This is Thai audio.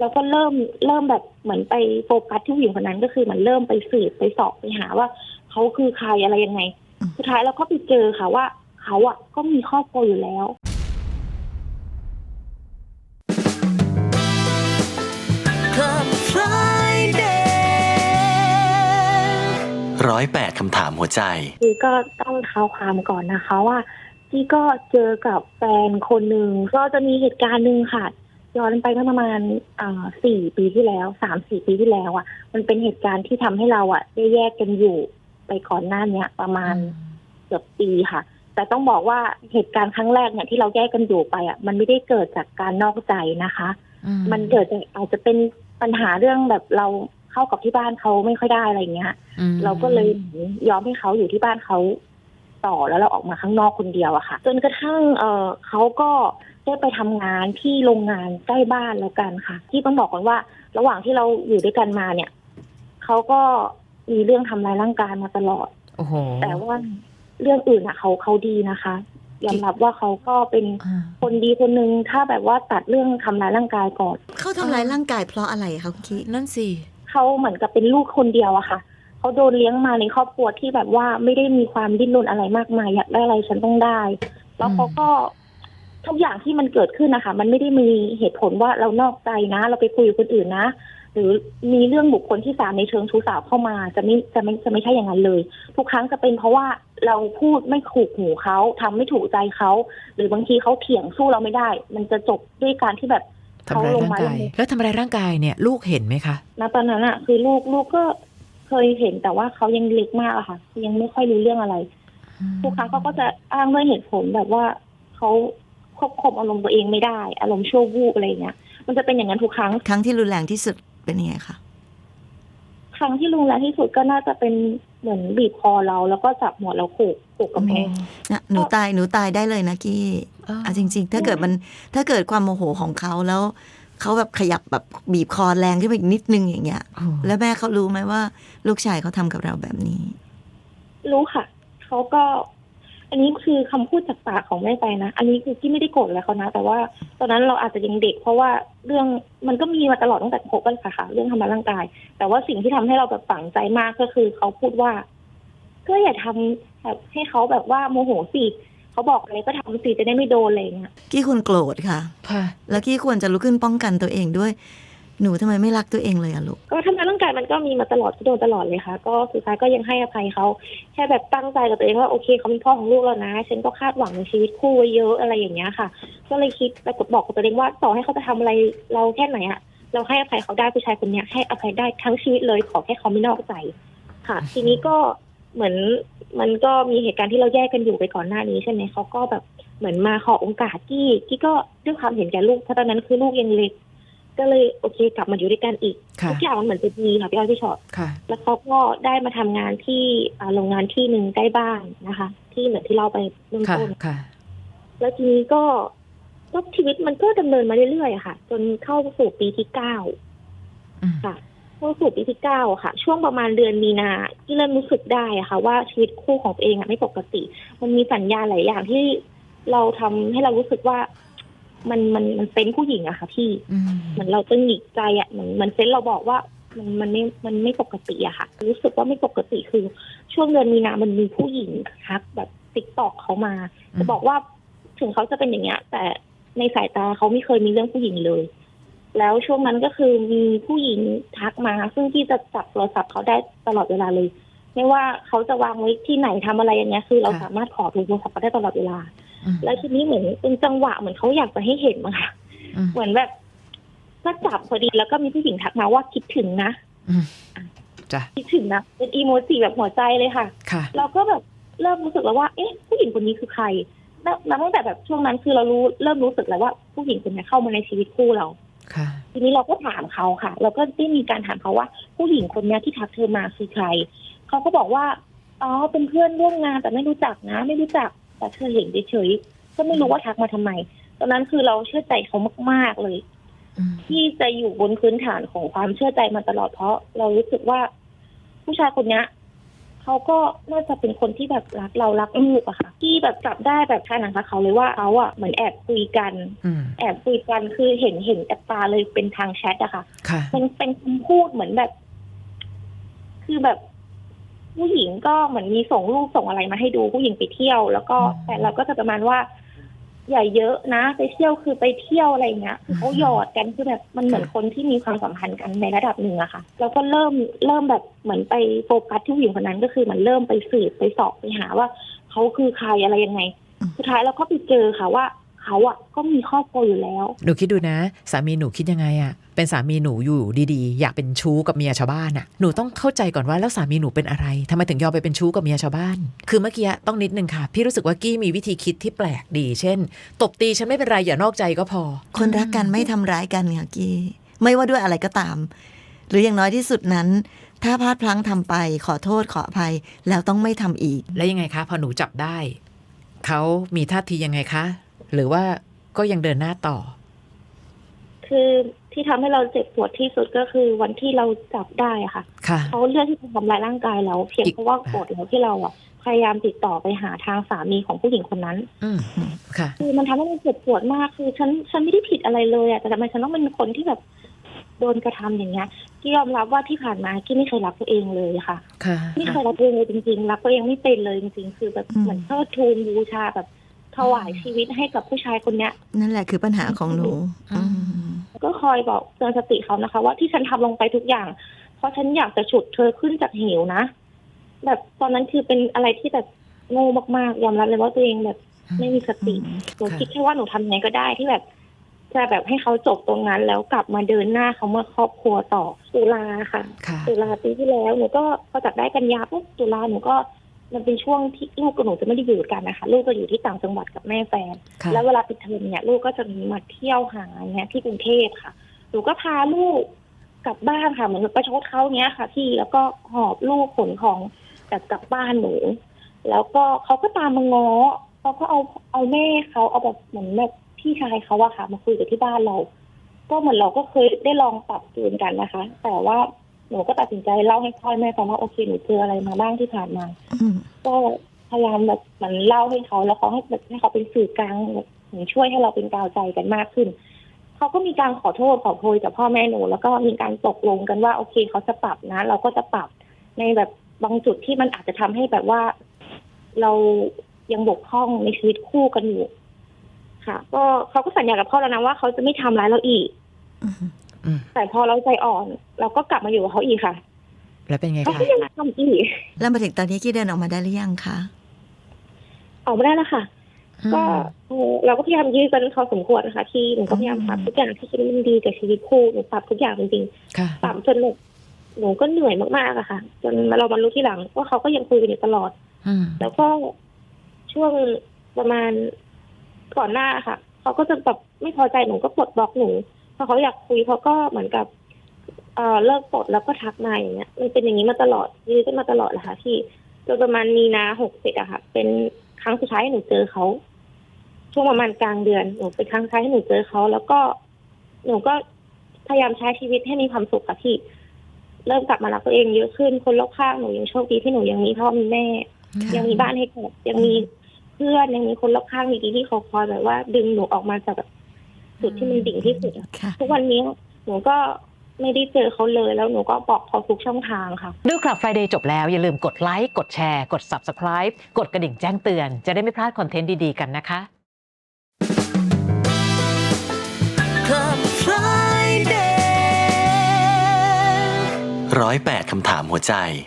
เราก็เริ่มเริ่มแบบเหมือนไปโฟกัสที่ผู้หญิงคนนั้นก็คือเหมันเริ่มไปสืบไปสอบไปหาว่าเขาคือใครอะไรยังไงอืมสุดท้ายเราก็ไปเจอค่ะว่าเขาอะก็มีครอบครัวอยู่แล้ว Club Friday ร้อยแปดคำถามหัวใจคือก็ต้องเท้าความก่อนนะคะว่าที่ก็เจอกับแฟนคนหนึ่งก็จะมีเหตุการณ์หนึ่งค่ะ ย้อนไปเมื่อประมาณอ่าสี่ปีที่แล้วสามสี่ปีที่แล้วอะ มันเป็นเหตุการณ์ที่ทำให้เราอะ ได้แยกกันอยู่ไปก่อนหน้าเนี้ย ประมาณเกือบปีค่ะ แต่ต้องบอกว่าเหตุการณ์ครั้งแรกเนี่ยที่เราแยกกันอยู่ไปอะ มันไม่ได้เกิดจากการนอกใจนะคะ มันเกิดจากอาจจะเป็นปัญหาเรื่องแบบเราเข้ากับที่บ้านเขาไม่ค่อยได้อะไรอย่างเงี้ยอืมเราก็เลยยอมให้เขาอยู่ที่บ้านเขาต่อแล้วเราออกมาข้างนอกคนเดียวอะค่ะ จนกระทั่งเออเขาก็ ได้ไปทำงานที่โรงงานใกล้บ้านแล้วกันค่ะ ที่ต้องบอกก่อนว่า ระหว่างที่เราอยู่ด้วยกันมาเนี่ยเขาก็มีเรื่องทำร้ายร่างกายมาตลอด โอ้โหแต่ว่าเรื่องอื่นอะเขาเขาดีนะคะยอมรับว่าเขาก็เป็นอ่าคนดีคนหนึ่งถ้าแบบว่าตัดเรื่องทำร้ายร่างกายก่อน เขาทำร้ายร่างกายเพราะอะไรคะคุณกี้นั่นสิ เขาเหมือนกับเป็นลูกคนเดียวอะค่ะ เขาโดนเลี้ยงมาในครอบครัวที่แบบว่าไม่ได้มีความดิ้นรนอะไรมากมาย อยากได้อะไรฉันต้องได้ แล้วเขาก็ ทุกอย่างที่มันเกิดขึ้นนะคะ มันไม่ได้มีเหตุผลว่าเรานอกใจนะ เราไปคุยกับคนอื่นนะ หรือมีเรื่องบุคคลที่สามในเชิงชู้สาวเข้ามา จะไม่จะไม่จะไม่ใช่อย่างนั้นเลย ทุกครั้งจะเป็นเพราะว่าเราพูดไม่ถูกหูเขาทำไม่ถูกใจเขา หรือบางทีเขาเถียงสู้เราไม่ได้ มันจะจบด้วยการที่แบบทำร้ายร่างกาย แล้วทำร้ายร่างกายเนี่ยลูกเห็นไหมคะณตอนนั้นอะคือลูกลูกก็เคยเห็นแต่ว่าเขายังเล็กมากอะค่ะ ยังไม่ค่อยรู้เรื่องอะไร ทุกครั้งเขาก็จะอ้างด้วยเหตุผลแบบว่าเขา ควบคุมอารมณ์ตัวเองไม่ได้ อารมณ์ชั่ววูบอะไรอย่างเงี้ย มันจะเป็นอย่างนั้นทุกครั้ง ครั้งที่รุนแรงที่สุดเป็นยังไงคะครั้งที่รุนแรงที่สุดก็น่าจะเป็นเหมือนบีบคอเราแล้วก็จับหัวเราโขกโขกกำแพงนะหนูตายหนูตายได้เลยนะกี้อะจริง ๆ ถ้าเกิดมันถ้าเกิดความโมโหของเขาแล้วเขาแบบขยับแบบบีบคอแรงขึ้นไปอีกนิดนึงอย่างเงี้ยโอ้แล้วแม่เขารู้ไหมว่า ลูกชายเขาทำกับเราแบบนี้ รู้ค่ะ เขาก็ อันนี้คือคำพูดจากปากของแม่ไปนะ อันนี้คือที่ไม่ได้โกรธอะไรเขานะ แต่ว่าตอนนั้นเราอาจจะยังเด็ก เพราะว่าเรื่องมันก็มีมาตลอดตั้งแต่คบกันค่ะค่ะ เรื่องทำร้ายร่างกาย แต่ว่าสิ่งที่ทำให้เราแบบฝังใจมากก็คือเขาพูดว่า ก็อย่าทำแบบให้เขาแบบว่าโมโหสิเขาบอกอะไรก็ทำสิจะได้ไม่โดนอะไรอย่างเงี้ย กี้ควรโกรธค่ะ ค่ะ แล้วกี้ควรจะลุกขึ้นป้องกันตัวเองด้วย หนูทำไมไม่รักตัวเองเลยอะลูก ก็ทำร้ายร่างกายมันก็มีมาตลอดก็โดนตลอดเลยค่ะ ก็สุดท้ายก็ยังให้อภัยเขาแค่แบบตั้งใจกับตัวเองว่าโอเคเขาเป็นพ่อของลูกแล้วนะ ฉันก็คาดหวังในชีวิตคู่ไว้เยอะอะไรอย่างเงี้ยค่ะ ก็เลยคิดไปกดบอกกับตัวเองว่าต่อให้เขาจะทำอะไรเราแค่ไหนอะเราให้อภัยเขาได้ผู้ชายคนเนี้ยให้อภัยได้ทั้งชีวิตเลยขอแค่เขาไม่นอกใจ ค่ะ ทีนี้ก็เหมือนมันก็มีเหตุการณ์ที่เราแยกกันอยู่ไปก่อนหน้านี้ใช่ไหมเขาก็แบบเหมือนมาขอโอกาสกี้กี้ก็ด้วยความเห็นแก่ลูกเพราะตอนนั้นคือลูกยังเล็ก ก็เลยโอเคกลับมาอยู่ด้วยกันอีกค่ะทุกอย่างมันเหมือนจะดีค่ะพี่อ้อยพี่ชอตค่ะ แล้วเขาก็ได้มาทำงานที่อ่าโรงงานที่หนึ่งใกล้บ้านนะคะ ที่เหมือนที่เราไปเบื้องค่ะต้น ค่ะ แล้วทีนี้ก็ก็ชีวิตมันก็ดำเนินมาเรื่อยๆอะค่ะ จนเข้าสู่ปีที่เก้าอืมค่ะเข้าสู่ปีที่เก้าอะค่ะ ช่วงประมาณเดือนมีนาที่เริ่มรู้สึกได้อะค่ะ ว่าชีวิตคู่ของตัวเองอะไม่ปกติ มันมีสัญญาณหลายอย่างที่เราทำให้เรารู้สึกว่า มันมันมันเป็นผู้หญิงอะค่ะพี่อืมเหมือนเราจะหงิกใจอะเหมือนเหมันเซนส์เราบอกว่ามันมันไม่มันไม่ปกติอะค่ะ รู้สึกว่าไม่ปกติคือ ช่วงเดือนมีนามันมีผู้หญิงทักแบบติ๊กตอกเขามาอืมจะบอกว่าถึงเขาจะเป็นอย่างเงี้ย แต่ในสายตาเขาไม่เคยมีเรื่องผู้หญิงเลย แล้วช่วงนั้นก็คือมีผู้หญิงทักมา ซึ่งที่จะจับโทรศัพท์เขาได้ตลอดเวลาเลย ไม่ว่าเขาจะวางไว้ที่ไหนทำอะไรอย่างเงี้ยคือเราสามารถขอดูโทรศัพท์เขาได้ตลอดเวลาอืม แล้วทีนี้เหมือนเป็นจังหวะเหมือนเขาอยากจะให้เห็นอะค่ะอืมเหมือนแบบก็จับพอดีแล้วก็มีผู้หญิงทักมาว่าคิดถึงนะอืมจ้ะคิดถึงนะเป็นอีโมจิแบบหัวใจเลยค่ะค่ะ เราก็แบบเริ่มรู้สึกแล้วว่า เอ๊ะ ผู้หญิงคนนี้คือใครแล้วแล้วตั้งแต่แบบช่วงนั้นคือเรารู้เริ่มรู้สึกแล้วว่าผู้หญิงคนนี้เข้ามาในชีวิตคู่เราค่ะทีนี้เราก็ถามเขาค่ะ เราก็ได้มีการถามเขาว่า ผู้หญิงคนนี้ที่ทักเธอมาคือใครเขาก็บอกว่าอ๋อเป็นเพื่อนร่วมงานแต่ไม่รู้จักนะ ไม่รู้จัก แต่เธอเห็นเฉยๆก็ไม่รู้ว่าทักมาทำไม ตอนนั้นคือเราเชื่อใจเขามาก ๆเลยอืมที่จะอยู่บนพื้นฐานของความเชื่อใจมาตลอดเพราะ เรารู้สึกว่า ผู้ชายคนเนี้ยเขเขาก็น่าจะเป็นคนที่แบบรักเรารักลูกอะค่ะ ที่แบบจับได้แบบชาหนังคาเขาเลยว่าเขาอะเหมือนแอบคุยกันอืมแอบคุยกันคือเห็นเห็นกับตาเลยเป็นทางแชทอะค่ะค่ะเป็นเป็นคำพูดเหมือนแบบ คือแบบ ผู้หญิงก็เหมือนมีส่งรูปส่งอะไรมาให้ดูผู้หญิงไปเที่ยว แล้วก็อืมแต่เราก็จะประมาณว่าอย่าเยอะนะ ไปเที่ยวคือไปเที่ยวอะไรอย่างเงี้ยคือเขาหยอดกันคือแบบมันเหมือนคนที่มีความสัมพันธ์กันในระดับหนึ่งอะค่ะแล้วก็เริ่มเริ่มแบบเหมือนไปโฟกัสที่ผู้หญิงคนนั้นก็คือเหมันเริ่มไปสืบไปสอบไปหาว่าเขาคือใครอะไรยังไงอืมสุดท้ายเราก็ไปเจอค่ะว่า เขาอะก็มีครอบครัวอยู่แล้ว หนูคิดดูนะ สามีหนูคิดยังไงอะเป็นสามีหนูอยู่ดีๆ อยากเป็นชู้กับเมียชาวบ้านอะหนูต้องเข้าใจก่อนว่าแล้วสามีหนูเป็นอะไรทำไมถึงยอมไปเป็นชู้กับเมียชาวบ้าน คือเมื่อกี้ต้องนิดนึงค่ะ พี่รู้สึกว่ากี้มีวิธีคิดที่แปลกดี เช่น ตบตีฉันไม่เป็นไรอย่านอกใจก็พอ คนรักกันไม่ทำร้ายกันค่ะกี้ไม่ว่าด้วยอะไรก็ตาม หรืออย่างน้อยที่สุดนั้น ถ้าพลาดพลั้งทำไป ขอโทษขออภัย แล้วต้องไม่ทำอีก แล้วยังไงคะ พอหนูจับได้ เขามีท่าทียังไงคะ หรือว่าก็ยังเดินหน้าต่อ คือที่ทำให้เราเจ็บปวดที่สุดก็คือวันที่เราจับได้อะค่ะค่ะเขาเลือกที่จะทำร้ายร่างกายเราเพียงอีกเพราะว่าโกรธเราที่เราอะพยายามติดต่อไปหาทางสามีของผู้หญิงคนนั้น อืมค่ะ คือมันทำให้เราเจ็บปวดมากคือฉันฉันไม่ได้ผิดอะไรเลยอะแต่ทำไมฉันต้องเป็นคนที่แบบโดนกระทำอย่างเงี้ยที่ยอมรับว่าที่ผ่านมากี้ไม่เคยรักตัวเองเลยค่ะค่ะ ไม่เคยรักตัวเองเลยจริงๆ รักตัวเองไม่เป็นเลยจริงๆ คือแบบอืมเหมือนเทิดทูนบูชาแบบ ถวายชีวิตให้กับผู้ชายคนเนี้ย นั่นแหละคือปัญหาของหนูอืมอืมก็คอยบอกเตือนสติเขานะคะ ว่าที่ฉันทำลงไปทุกอย่าง เพราะฉันอยากจะฉุดเธอขึ้นจากเหวนะ แบบตอนนั้นคือเป็นอะไรที่แบบโง่มากๆยอมรับเลยว่าตัวเองแบบไม่มีสติ หนูค่ะคิดแค่ว่าหนูทำยังไงก็ได้ที่แบบ จะแบบให้เขาจบตรงนั้นแล้วกลับมาเดินหน้าเขาเมื่อครอบครัวต่อตุลาค่ะ ค่ะตุลาปีที่แล้วหนูก็พอจับได้กันยาปุ๊บตุลาหนูก็ มันเป็นช่วงที่ลูกกับหนูจะไม่ได้อยู่กันนะคะ ลูกก็อยู่ที่ต่างจังหวัดกับแม่แฟน ค่ะ แล้วเวลาปิดเทอมเนี่ย ลูกก็จะมีมาเที่ยวหาเนี่ยที่กรุงเทพค่ะ หนูก็พาลูกกลับบ้านค่ะเหมือนประชดเขาเนี้ยค่ะที่แล้วก็หอบลูกขนของแบบกลับบ้านหนู แล้วก็เขาก็ตามมาง้อเขาก็เอาเอาแม่เขาเอาแบบเหมือนแบบพี่ชายเขาอะค่ะ มาคุยกับที่บ้านเรา ก็เหมือนเราก็เคยได้ลองปรับจูนกันนะคะ แต่ว่า หนูก็ตัดสินใจเล่าให้พ่อแม่ฟังว่าโอเคหนูเจออะไรมาบ้างที่ผ่านมา อืมก็พยายามแบบเหมือนเล่าให้เขาแล้วเขาให้แบบให้เขาเป็นสื่อกลางแบบเหมือนช่วยให้เราเป็นกาวใจกันมากขึ้น เขาก็มีการขอโทษขอโพยจากพ่อแม่หนู แล้วก็มีการตกลงกันว่าโอเคเขาจะปรับนะ เราก็จะปรับในแบบบางจุดที่มันอาจจะทำให้แบบว่า เรายังบกพร่องในชีวิตคู่กันอยู่ ค่ะ ก็เขาก็สัญญากับพ่อแล้วนะว่าเขาจะไม่ทำร้ายเราอีก อืม อืมแต่พอเราใจอ่อน เราก็กลับมาอยู่กับเขาอีกค่ะแล้วเป็นไงเขาคะก็ยังทำอีกแล้วมาถึงตอนนี้กี้เดินออกมาได้หรือยังคะออกไม่ได้แล้วค่ะ ก็เอ่อเราก็พยายามยืดกันพอสมควรนะคะ ที่หนูก็พยายามปรับทุกอย่างที่คิดว่ามันดีกับชีวิตคู่หนูปรับทุกอย่างจริงค่ะ ๆปรับจนแบบหนูก็เหนื่อยมากๆอะค่ะ จนเรามารู้ที่หลังว่าเขาก็ยังคุยกันอยู่ตลอด อืม แล้วก็ช่วงประมาณก่อนหน้าค่ะ เขาก็จะแบบไม่พอใจหนูก็ปลดบล็อกหนู พอเขาอยากคุยเขาก็เหมือนกับเอ่อเลิกปลดแล้วก็ทักมาอย่างเงี้ยมันเป็นอย่างนี้มาตลอดยื้อกันมาตลอดแหละค่ะที่จนประมาณมีนาหกสิบอะค่ะ เป็นครั้งสุดท้ายที่หนูเจอเขาช่วงประมาณกลางเดือนหนูเป็นครั้งสุดท้ายที่หนูเจอเขาแล้วก็หนูก็พยายามใช้ชีวิตให้มีความสุขค่ะที่เริ่มกลับมารักตัวเองเยอะขึ้นคนรอบข้างหนูยังโชคดีที่หนูยังมีพ่อมีแม่ ยังมีบ้านให้กลับยังมีเพื่อนยังมีคนรอบข้างดีๆที่เขาคอยแบบว่า ดึงหนูออกมาจากแบบ จุดที่มันดิ่งที่สุดอะค่ะ ทุกวันนี้หนูก็ไม่ได้เจอเขาเลยแล้วหนูก็บอกเขาทุกช่องทางค่ะ ดูคลับ Friday จบแล้ว อย่าลืมกดไลค์ กดแชร์ กด Subscribe กดกระดิ่งแจ้งเตือน จะได้ไม่พลาดคอนเทนต์ดี ๆ กันนะคะ Club Friday ร้อยแปดคำถามหัวใจ